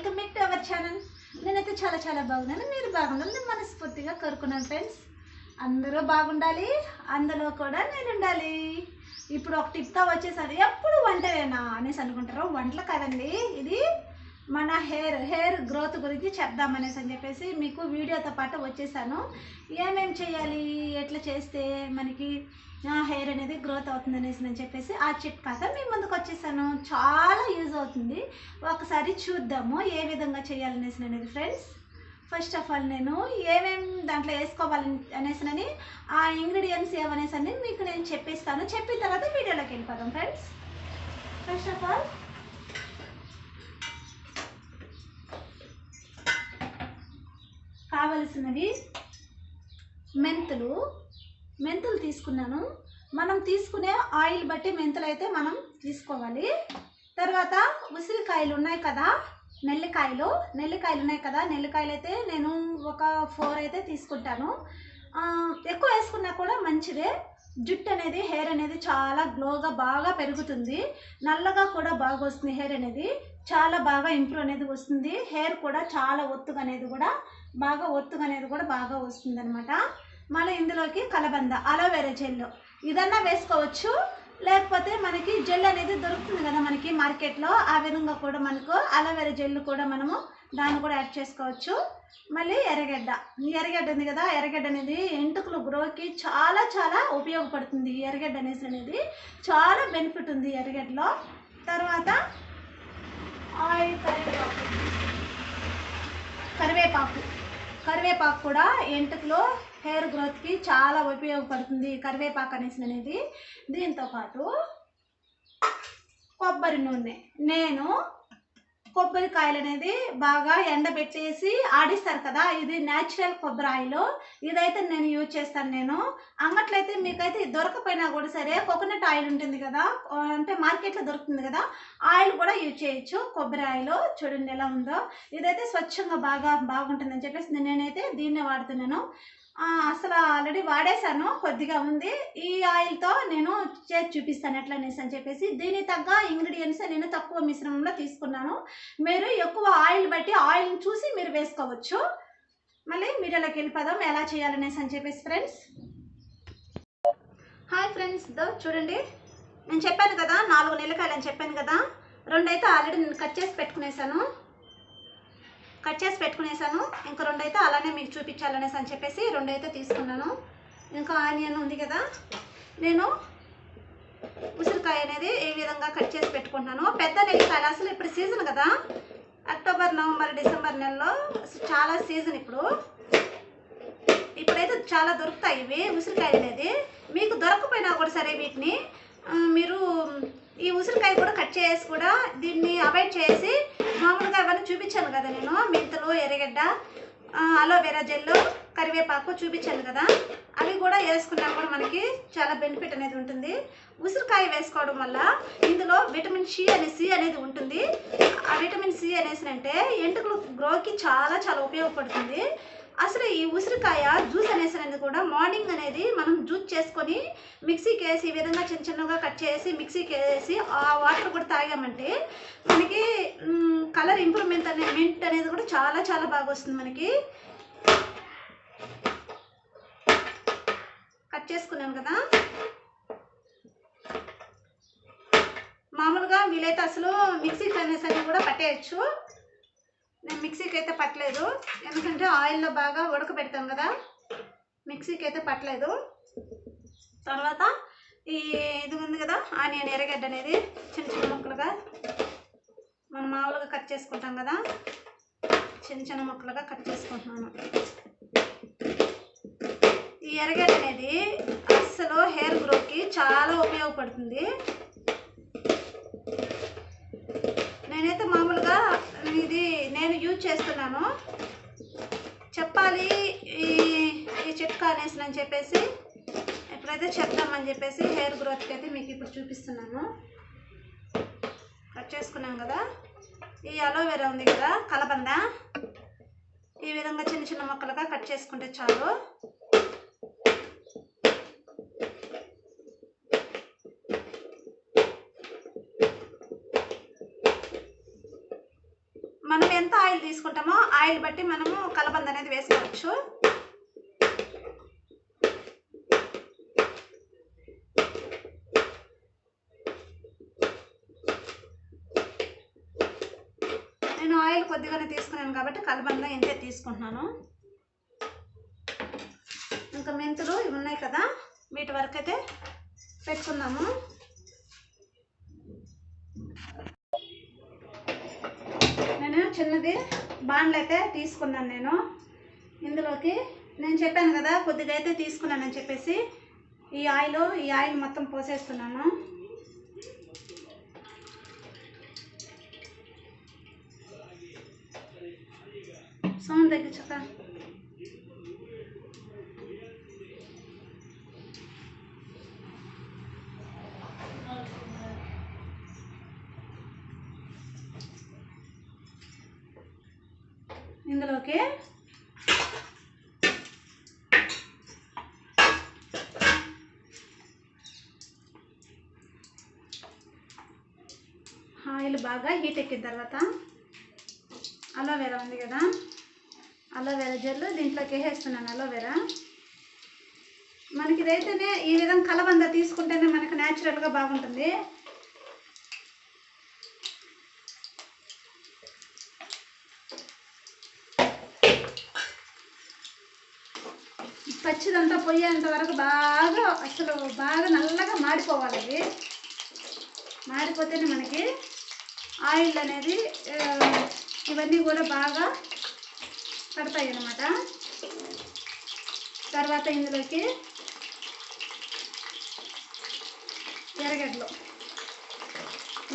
Welcome back to our channel. నేనైతే చాలా చాలా బాగున్నాను. మీరు బాగుండాలని మనస్ఫూర్తిగా కోరుకున్నాను ఫ్రెండ్స్. అందరూ బాగుండాలి అందులో కూడా నేను ఉండాలి ఇప్పుడు ఒక టిప్తో వచ్చేసరి ఎప్పుడు వంటలేనా అనేసి అనుకుంటారు. వంటలు కదండి ఇది మన హెయిర్ హెయిర్ గ్రోత్ గురించి చెప్దామనేసి అని చెప్పేసి మీకు వీడియోతో పాటు వచ్చేసాను. ఏమేం చేయాలి ఎట్లా చేస్తే మనకి హెయిర్ అనేది గ్రోత్ అవుతుంది అనేసి నేను చెప్పేసి ఆ చిట్కాతో మీ ముందుకు వచ్చేసాను. చాలా యూజ్ అవుతుంది. ఒకసారి చూద్దాము ఏ విధంగా చేయాలనేసి అనేది ఫ్రెండ్స్. ఫస్ట్ ఆఫ్ ఆల్ నేను ఏమేమి దాంట్లో వేసుకోవాలి అనేసి ఆ ఇంగ్రీడియంట్స్ ఏమనేసి అని మీకు నేను చెప్పిస్తాను. చెప్పిన తర్వాత వీడియోలోకి వెళ్ళిపోదాం ఫ్రెండ్స్. ఫస్ట్ ఆఫ్ ఆల్ కావలసినవి మెంతులు మెంతులు తీసుకున్నాను. మనం తీసుకునే ఆయిల్ బట్టి మెంతులు అయితే మనం తీసుకోవాలి. తర్వాత ఉసిరికాయలు ఉన్నాయి కదా నెల్లికాయలు. నెల్లికాయలు ఉన్నాయి కదా నెల్లికాయలు అయితే నేను ఒక ఫోర్ అయితే తీసుకుంటాను. ఎక్కువ వేసుకున్నా కూడా మంచిదే. జుట్టు అనేది హెయిర్ అనేది చాలా గ్లోగా బాగా పెరుగుతుంది. నల్లగా కూడా బాగా వస్తుంది హెయిర్ అనేది. చాలా బాగా ఇంప్రూవ్ అనేది వస్తుంది. హెయిర్ కూడా చాలా ఒత్తుగా అనేది కూడా బాగా ఒత్తుగా అనేది కూడా బాగా వస్తుంది అనమాట మళ్ళీ ఇందులోకి కలబంద అలోవెరా జెల్ ఇదన్నా వేసుకోవచ్చు. లేకపోతే మనకి జెల్ అనేది దొరుకుతుంది కదా మనకి మార్కెట్లో. ఆ విధంగా కూడా మనకు అలోవెరా జెల్ కూడా మనము దాన్ని కూడా యాడ్ చేసుకోవచ్చు. మళ్ళీ ఎర్రగడ్డ. ఈ ఎర్రగడ్డ ఉంది కదా ఎర్రగడ్డ అనేది ఎంటుకలు గ్రోకి చాలా చాలా ఉపయోగపడుతుంది ఈ ఎర్రగడ్డ అనేసి అనేది. చాలా బెనిఫిట్ ఉంది ఎర్రగడ్డలో. తర్వాత ఆయిల్ కరివేపాకు. కరివేపాకు. కరివేపాకు కూడా ఎంటుకలో హెయిర్ గ్రోత్కి చాలా ఉపయోగపడుతుంది కరివేపాకు అనేసి అనేది. దీంతో పాటు కొబ్బరి నూనె. నేను కొబ్బరికాయలు అనేది బాగా ఎండబెట్టేసి ఆడిస్తారు కదా ఇది న్యాచురల్ కొబ్బరి ఆయిల్. ఇదైతే నేను యూజ్ చేస్తాను నేను. అంగట్లయితే మీకైతే దొరకపోయినా కూడా సరే కోకోనట్ ఆయిల్ ఉంటుంది కదా అంటే మార్కెట్లో దొరుకుతుంది కదా ఆయిల్ కూడా యూజ్ చేయొచ్చు. కొబ్బరి ఆయిల్ చూడండి ఎలా ఉందో. ఇదైతే స్వచ్ఛంగా బాగా బాగుంటుందని చెప్పేసి నేనైతే దీన్నే వాడుతున్నాను. అసలు ఆల్రెడీ వాడేశాను కొద్దిగా ఉంది. ఈ ఆయిల్తో నేను చేసి చూపిస్తాను ఎట్లా అనేసి అని చెప్పేసి. దీనికి తగ్గ ఇంగ్రీడియంట్స్ నేను తక్కువ మిశ్రమంలో తీసుకున్నాను. మీరు ఎక్కువ ఆయిల్ బట్టి ఆయిల్ని చూసి మీరు వేసుకోవచ్చు. మళ్ళీ వీడియోలోకి వెళ్ళిపోదాం ఎలా చేయాలనేసి అని చెప్పేసి ఫ్రెండ్స్ హాయ్ ఫ్రెండ్స్ దో చూడండి. నేను చెప్పాను కదా నాలుగు నెలకాయలు అని చెప్పాను కదా. రెండైతే ఆల్రెడీ నేను కట్ చేసి పెట్టుకునేసాను కట్ చేసి పెట్టుకునేసాను. ఇంకా రెండు అయితే అలానే మీకు చూపించాలనేసి అని చెప్పేసి రెండు అయితే తీసుకున్నాను. ఇంకా ఆనియన్ ఉంది కదా. నేను ఉసిరికాయ అనేది ఏ విధంగా కట్ చేసి పెట్టుకుంటున్నాను పెద్ద నెల్లికాయలు అసలు ఇప్పుడు సీజన్ కదా. అక్టోబర్ నవంబర్ డిసెంబర్ నెలలో చాలా సీజన్ ఇప్పుడు. ఇప్పుడైతే చాలా దొరుకుతాయి ఇవి ఉసిరికాయలు అనేది. మీకు దొరకపోయినా కూడా సరే వీటిని మీరు ఈ ఉసిరికాయ కూడా కట్ చేసి కూడా దీన్ని అవాయిడ్ చేసి మామూలుగా అవన్నీ చూపించాను కదా నేను మెంతులు ఎర్రగడ్డ అలోవెరా జెల్లు కరివేపాకు చూపించాను కదా. అవి కూడా వేసుకున్నా కూడా మనకి చాలా బెనిఫిట్ అనేది ఉంటుంది. ఉసిరికాయ వేసుకోవడం వల్ల ఇందులో విటమిన్ సి అనే సి అనేది ఉంటుంది. ఆ విటమిన్ సి అనేసి అంటే ఎంటుకలు గ్రోకి చాలా చాలా ఉపయోగపడుతుంది. అసలు ఈ ఉసిరికాయ జ్యూస్ అనేసి అనేది కూడా మార్నింగ్ అనేది మనం జ్యూస్ చేసుకొని మిక్సీకి వేసి ఈ విధంగా చిన్న చిన్నగా కట్ చేసి మిక్సీకి వేసి ఆ వాటర్ కూడా తాగామంటే మనకి కలర్ ఇంప్రూవ్మెంట్ అనే మింట్ అనేది కూడా చాలా చాలా బాగా వస్తుంది మనకి. కట్ చేసుకున్నాను కదా. మామూలుగా వీలైతే అసలు మిక్సీ అనేసి కూడా పట్టేయచ్చు. నేను మిక్సీకి అయితే పట్టలేదు. ఎందుకంటే ఆయిల్లో బాగా ఉడకబెడతాం కదా. మిక్సీకి అయితే పట్టలేదు. తర్వాత ఈ ఇది ఉంది కదా ఆనియన్ ఎర్రగడ్డ అనేది చిన్న చిన్న ముక్కలుగా మనం మామూలుగా కట్ చేసుకుంటాం కదా. చిన్న చిన్న ముక్కలుగా కట్ చేసుకుంటున్నాను. ఈ ఎర్రగడ్డ అనేది అస్సలు హెయిర్ గ్రోత్కి చాలా ఉపయోగపడుతుంది. చేస్తున్నాను. చెప్పాలి ఈ ఈ చిట్కా అనేసి అని చెప్పేసి. ఎప్పుడైతే చెప్దామని చెప్పేసి హెయిర్ గ్రోత్కి అయితే మీకు ఇప్పుడు చూపిస్తున్నాను. కట్ చేసుకున్నాం కదా. ఈ అలోవెరా ఉంది కదా కలబంద. ఈ విధంగా చిన్న చిన్న మొక్కలుగా కట్ చేసుకుంటే చాలు మనం ఎంత ఆయిల్ తీసుకుంటామో ఆయిల్ బట్టి మనము కలబంద అనేది వేసుకోవచ్చు. నేను ఆయిల్ కొద్దిగానే తీసుకున్నాను కాబట్టి కలబంద ఇంతే తీసుకుంటున్నాను. ఇంకా మెంతులు ఇవి ఉన్నాయి కదా వీటి వరకు అయితే పెట్టుకుందాము నేను చిన్నది గ్రాములు అయితే తీసుకున్నాను నేను. ఇందులోకి నేను చెప్పాను కదా కొద్దిగా అయితే తీసుకున్నానని చెప్పేసి ఈ ఆయిల్ ఈ ఆయిల్ మొత్తం పోసేస్తున్నాను. సౌండ్ తగ్గించక ఇందులోకి ఆయిల్ బాగా హీట్ ఎక్కిన తర్వాత అలోవెరా ఉంది కదా. అలోవెరా జెల్ దీంట్లోకి వేసేస్తున్నాను అలోవెరా. మనకి ఇదైతేనే ఈ విధంగా కలబంద తీసుకుంటేనే మనకు న్యాచురల్గా బాగుంటుంది. పోయేంత వరకు బాగా అసలు బాగా నల్లగా మాడిపోవాలి అవి. మాడిపోతేనే మనకి ఆయిల్ అనేది ఇవన్నీ కూడా బాగా పడతాయి అన్నమాట. తర్వాత ఇందులోకి ఎర్రగడ్డలు.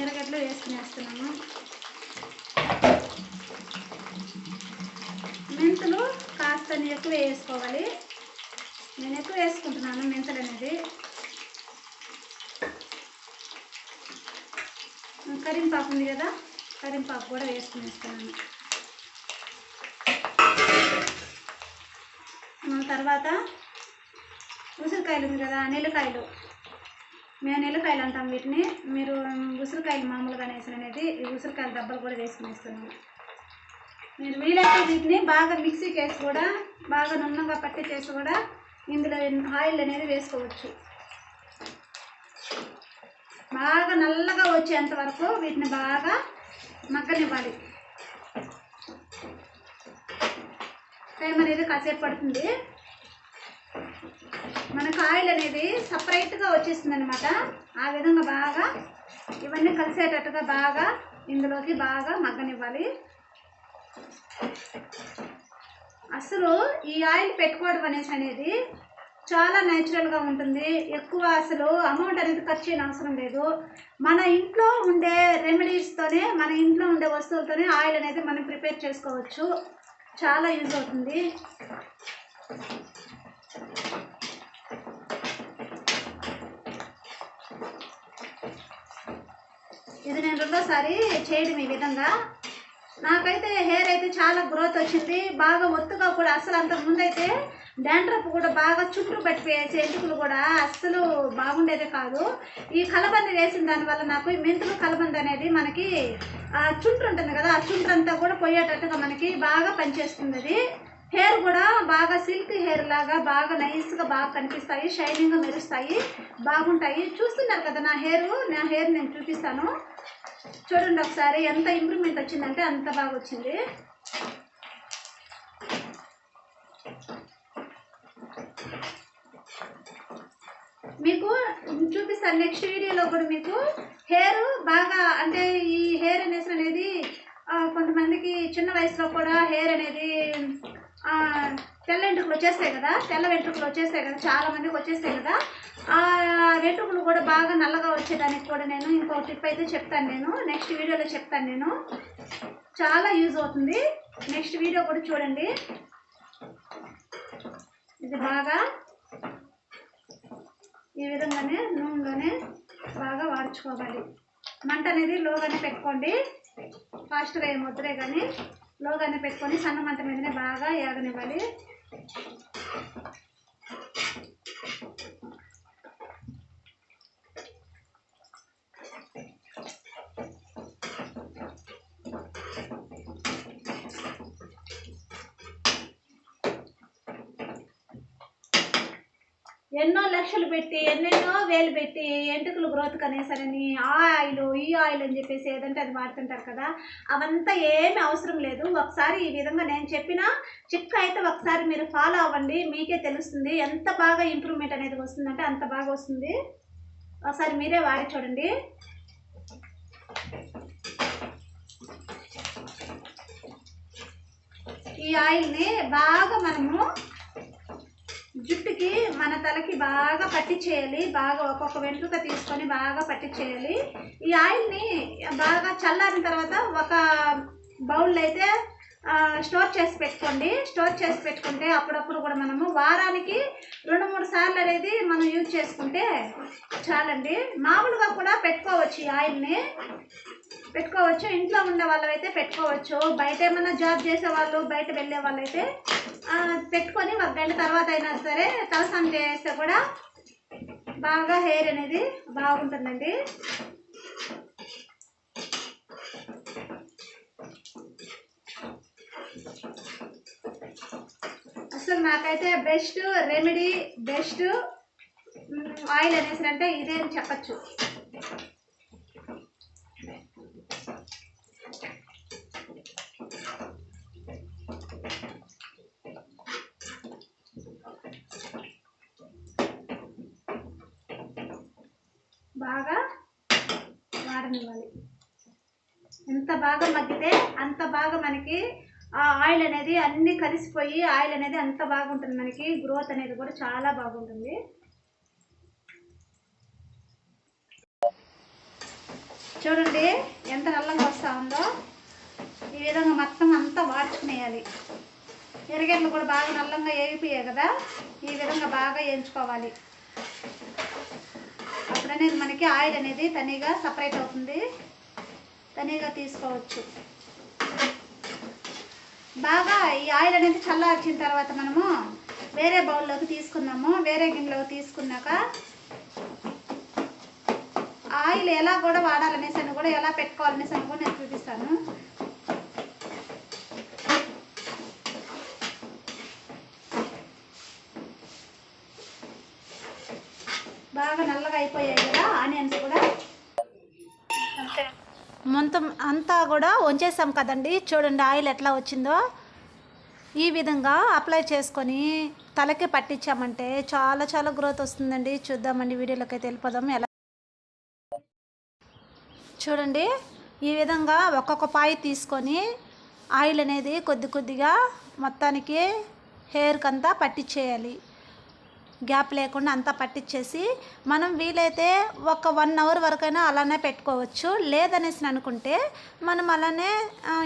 ఎర్రగడ్డలు వేసుకునేస్తున్నాము మెంతులు కాస్త ఎక్కువ వేసుకోవాలి. నేను ఎక్కువ వేసుకుంటున్నాను మెంతులు అనేది. కరింపాకు ఉంది కదా కరింపాకు కూడా వేసుకునేస్తున్నాను మన తర్వాత ఉసిరికాయలు ఉంది కదా నెల్లికాయలు మేము నెల్లికాయలు అంటాం వీటిని. మీరు ఉసిరికాయలు మామూలుగా వేసిన అనేది ఈ ఉసిరికాయల దెబ్బలు కూడా వేసుకునేస్తున్నాను మీరు వీలైతే వీటిని బాగా మిక్సీకి వేసి కూడా బాగా నున్నగా పట్టి చేసి కూడా ఇందులో ఆయిల్ అనేది వేసుకోవచ్చు. బాగా నల్లగా వచ్చేంత వరకు వీటిని బాగా మగ్గనివ్వాలి. టైం అనేది కాసేపు పడుతుంది. మనకు ఆయిల్ అనేది సపరేట్గా వచ్చేస్తుంది అనమాట ఆ విధంగా బాగా ఇవన్నీ కలిసేటట్టుగా బాగా ఇందులోకి బాగా మగ్గనివ్వాలి. అసలు ఈ ఆయిల్ పెట్టుకోవడం అనేసి అనేది చాలా న్యాచురల్గా ఉంటుంది. ఎక్కువ అసలు అమౌంట్ అనేది ఖర్చు చేయని అవసరం లేదు. మన ఇంట్లో ఉండే రెమెడీస్తోనే మన ఇంట్లో ఉండే వస్తువులతోనే ఆయిల్ అనేది మనం ప్రిపేర్ చేసుకోవచ్చు. చాలా యూజ్ అవుతుంది. ఇది నేను రెండోసారి చేయడం ఈ విధంగా. నాకైతే హెయిర్ అయితే చాలా గ్రోత్ వచ్చింది. బాగా ఒత్తుగా కూడా అసలు అంతకు ముందైతే డాండ్రఫ్ కూడా బాగా చుట్టూ పట్టిపోయేసి ఎంటుకలు కూడా అస్సలు బాగుండేదే కాదు. ఈ కలబంద వేసిన దానివల్ల నాకు ఈ మెంతులు కలబంద అనేది మనకి ఆ ఉంటుంది కదా ఆ చుండ్రు అంతా కూడా పోయేటట్టుగా మనకి బాగా పనిచేస్తుంది అది. హెయిర్ కూడా బాగా సిల్క్ హెయిర్ లాగా బాగా నైస్గా బాగా కనిపిస్తాయి షైనింగ్గా మెరుస్తాయి బాగుంటాయి. చూస్తున్నారు కదా నా హెయిర్ నా హెయిర్ నేను చూపిస్తాను. చూడండి ఒకసారి ఎంత ఇంప్రూవ్మెంట్ వచ్చిందంటే అంత బాగా వచ్చింది. మీకు చూపిస్తాను నెక్స్ట్ వీడియోలో కూడా మీకు. హెయిర్ బాగా అంటే ఈ హెయిర్ అనేసి అనేది కొంతమందికి చిన్న వయసులో కూడా హెయిర్ అనేది తెల్ల వెంట్రుకలు వచ్చేస్తాయి కదా తెల్ల వెంట్రుకలు వచ్చేస్తాయి కదా చాలా మందికి వచ్చేస్తాయి కదా. ఆ వెంట్రుకలు కూడా బాగా నల్లగా వచ్చేదానికి కూడా నేను ఇంకో టిప్ అయితే చెప్తాను నేను. నెక్స్ట్ వీడియోలో చెప్తాను నేను. చాలా యూజ్ అవుతుంది. నెక్స్ట్ వీడియో కూడా చూడండి. ఇది బాగా ఈ విధంగానే నూనెలోనే బాగా వాడుచుకోవాలి మంట అనేది లోగానే పెట్టుకోండి. ఫాస్ట్గా ఏం వద్దులే కానీ లోగానే పెట్టుకొని సన్న మంట మీదనే బాగా ఏగనివ్వాలి. ハハハハ。ఎన్నో లక్షలు పెట్టి ఎన్నెన్నో వేలు పెట్టి ఎంటుకలు గ్రోత్ కనేసరని ఆ ఆయిల్ ఈ ఆయిల్ అని చెప్పేసి ఏదంటే అది వాడుతుంటారు కదా అవంతా ఏమి అవసరం లేదు. ఒకసారి ఈ విధంగా నేను చెప్పిన చిక్క అయితే ఒకసారి మీరు ఫాలో అవ్వండి మీకే తెలుస్తుంది ఎంత బాగా ఇంప్రూవ్మెంట్ అనేది వస్తుందంటే అంత బాగా వస్తుంది. ఒకసారి మీరే వాడి చూడండి. ఈ ఆయిల్ని బాగా మనము జుట్టుకి మన తలకి బాగా పట్టించేయాలి బాగా ఒక్కొక్క వెంట్రుక తీసుకొని బాగా పట్టించేయాలి ఈ ఆయిల్ని బాగా చల్లారిన తర్వాత ఒక బౌల్ అయితే స్టోర్ చేసి పెట్టుకోండి. స్టోర్ చేసి పెట్టుకుంటే అప్పుడప్పుడు కూడా మనము వారానికి రెండు మూడు సార్లు అనేది మనం యూజ్ చేసుకుంటే చాలండి. మామూలుగా కూడా పెట్టుకోవచ్చు ఈ ఆయిల్ని. పెట్టుకోవచ్చు. ఇంట్లో ఉండే వాళ్ళైతే పెట్టుకోవచ్చు. బయట ఏమైనా జాబ్ చేసే వాళ్ళు బయట వెళ్ళే వాళ్ళైతే పెట్టుకొని ఒక గంట తర్వాత అయినా సరే తలస్నానం చేస్తే కూడా బాగా హెయిర్ అనేది బాగుంటుందండి. అసలు నాకైతే బెస్ట్ రెమెడీ బెస్ట్ ఆయిల్ అనేసి అంటే ఇదే అని చెప్పచ్చు. బాగా వాడనివ్వాలి. ఎంత బాగా మగ్గితే అంత బాగా మనకి ఆ ఆయిల్ అనేది అన్నీ కలిసిపోయి ఆయిల్ అనేది అంత బాగుంటుంది మనకి. గ్రోత్ అనేది కూడా చాలా బాగుంటుంది. చూడండి ఎంత నల్లంగా వస్తూ ఉందో. ఈ విధంగా మొత్తం అంతా వాడ్చుకునేయాలి ఎరగడ్లు కూడా బాగా నల్లంగా వేగిపోయాయి కదా. ఈ విధంగా బాగా వేయించుకోవాలి. అప్పుడనేది మనకి ఆయిల్ అనేది తనిగా సపరేట్ అవుతుంది. తనిగా తీసుకోవచ్చు. బాగా ఈ ఆయిల్ అనేది చల్లార్చిన తర్వాత మనము వేరే బౌల్లోకి తీసుకుందాము. వేరే గిన్నెలోకి తీసుకున్నాక ఆయిల్ ఎలా కూడా వాడాలనేసి అని కూడా ఎలా పెట్టుకోవాలనేసి అని కూడా నేను చూపిస్తాను. బాగా నల్లగా అయిపోయాయి కదా ఆనియన్స్ కూడా. మొత్తం అంతా కూడా వంచేసాం కదండి. చూడండి ఆయిల్ ఎట్లా వచ్చిందో. ఈ విధంగా అప్లై చేసుకొని తలకి పట్టించామంటే చాలా చాలా గ్రోత్ వస్తుందండి. చూద్దామండి వీడియోలోకి అయితే వెళ్ళిపోదాం. ఎలా చూడండి ఈ విధంగా ఒక్కొక్క పాయి తీసుకొని ఆయిల్ అనేది కొద్ది కొద్దిగా మొత్తానికి హెయిర్కి అంతా పట్టించేయాలి. గ్యాప్ లేకుండా అంతా పట్టించేసి మనం వీలైతే ఒక వన్ అవర్ వరకైనా అలానే పెట్టుకోవచ్చు. లేదనేసి అనుకుంటే మనం అలానే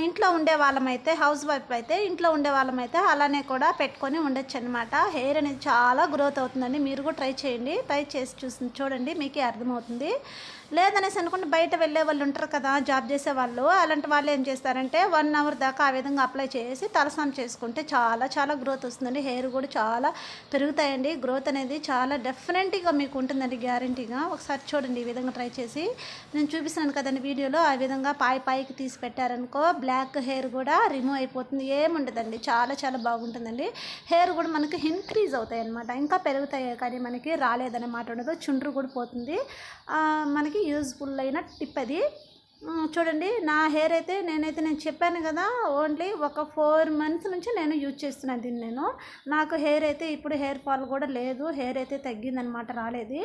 ఇంట్లో ఉండే వాళ్ళమైతే హౌస్ వైఫ్ అయితే ఇంట్లో ఉండే వాళ్ళమైతే అలానే కూడా పెట్టుకొని ఉండొచ్చు అనమాట హెయిర్ అనేది చాలా గ్రోత్ అవుతుందండి. మీరు కూడా ట్రై చేయండి. ట్రై చేసి చూసి చూడండి. మీకే అర్థమవుతుంది. లేదనేసి అనుకుంటే బయట వెళ్ళే వాళ్ళు ఉంటారు కదా జాబ్ చేసే వాళ్ళు అలాంటి వాళ్ళు ఏం చేస్తారంటే వన్ అవర్ దాకా ఆ విధంగా అప్లై చేసి తలస్నానం చేసుకుంటే చాలా చాలా గ్రోత్ వస్తుందండి. హెయిర్ కూడా చాలా పెరుగుతాయండి. గ్రోత్ అనేది చాలా డెఫినెట్గా మీకు ఉంటుందండి గ్యారంటీగా ఒకసారి చూడండి ఈ విధంగా ట్రై చేసి. నేను చూపిస్తున్నాను కదండి వీడియోలో ఆ విధంగా పాయి పాయికి తీసి పెట్టారనుకో బ్లాక్ హెయిర్ కూడా రిమూవ్ అయిపోతుంది. ఏముండదండి చాలా చాలా బాగుంటుందండి. హెయిర్ కూడా మనకి ఇంక్రీజ్ అవుతాయి అనమాట ఇంకా పెరుగుతాయి కానీ మనకి రాలేదన్నమాట ఉండదు. చుండ్రు కూడా పోతుంది. మనకి యూజ్ఫుల్ అయిన టిప్ అది. చూడండి నా హెయిర్ అయితే నేనైతే నేను చెప్పాను కదా ఓన్లీ ఒక ఫోర్ మంత్స్ నుంచి నేను యూజ్ చేస్తున్నాను దీన్ని నేను. నాకు హెయిర్ అయితే ఇప్పుడు హెయిర్ ఫాల్ కూడా లేదు హెయిర్ అయితే తగ్గిందనమాట రాలేదు.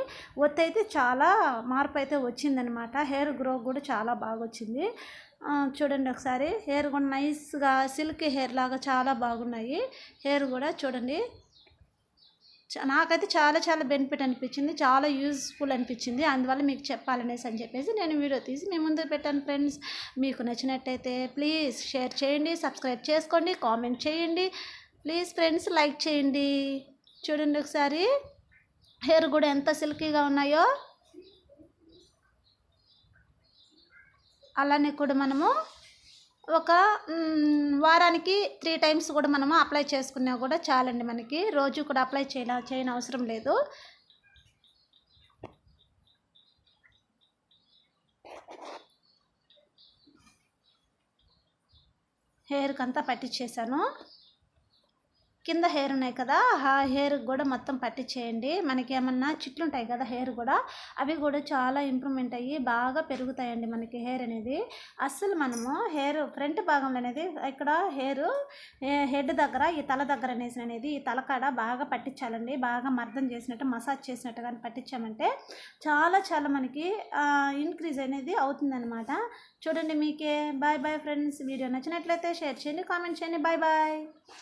ఒత్తి అయితే చాలా మార్పు అయితే వచ్చిందనమాట హెయిర్ గ్రో కూడా చాలా బాగా వచ్చింది. చూడండి ఒకసారి హెయిర్ కూడా నైస్గా సిల్క్ హెయిర్ లాగా చాలా బాగున్నాయి. హెయిర్ కూడా చూడండి నాకైతే చాలా చాలా బెనిఫిట్ అనిపించింది చాలా యూజ్ఫుల్ అనిపించింది. అందువల్ల మీకు చెప్పాలనేసి అని చెప్పేసి నేను వీడియో తీసి మీ ముందు పెట్టాను ఫ్రెండ్స్. మీకు నచ్చినట్టయితే ప్లీజ్ షేర్ చేయండి సబ్స్క్రైబ్ చేసుకోండి కామెంట్ చేయండి. ప్లీజ్ ఫ్రెండ్స్ లైక్ చేయండి. చూడండి ఒకసారి హెయిర్ కూడా ఎంత సిల్కీగా ఉన్నాయో. అలానే కూడా మనము ఒక వారానికి త్రీ టైమ్స్ కూడా మనము అప్లై చేసుకున్నా కూడా చాలండి మనకి. రోజు కూడా అప్లై చేయాల చేయని అవసరం లేదు. హెయిర్కి అంతా పట్టించేసాను కింద హెయిర్ ఉన్నాయి కదా ఆ హెయిర్ కూడా మొత్తం పట్టించేయండి మనకి ఏమన్నా చిట్లు ఉంటాయి కదా హెయిర్ కూడా అవి కూడా చాలా ఇంప్రూవ్మెంట్ అయ్యి బాగా పెరుగుతాయండి మనకి హెయిర్ అనేది. అస్సలు మనము హెయిర్ ఫ్రంట్ భాగంలో అనేది ఇక్కడ హెయిర్ హెడ్ దగ్గర ఈ తల దగ్గర అనేసి అనేది ఈ తలకాడ బాగా పట్టించాలండి. బాగా మర్దం చేసినట్టు మసాజ్ చేసినట్టు కానీ పట్టించామంటే చాలా చాలా మనకి ఇంక్రీజ్ అనేది అవుతుందన్నమాట. చూడండి మీకే. Bye bye friends. వీడియో నచ్చినట్లయితే షేర్ చేయండి కామెంట్ చేయండి. Bye bye.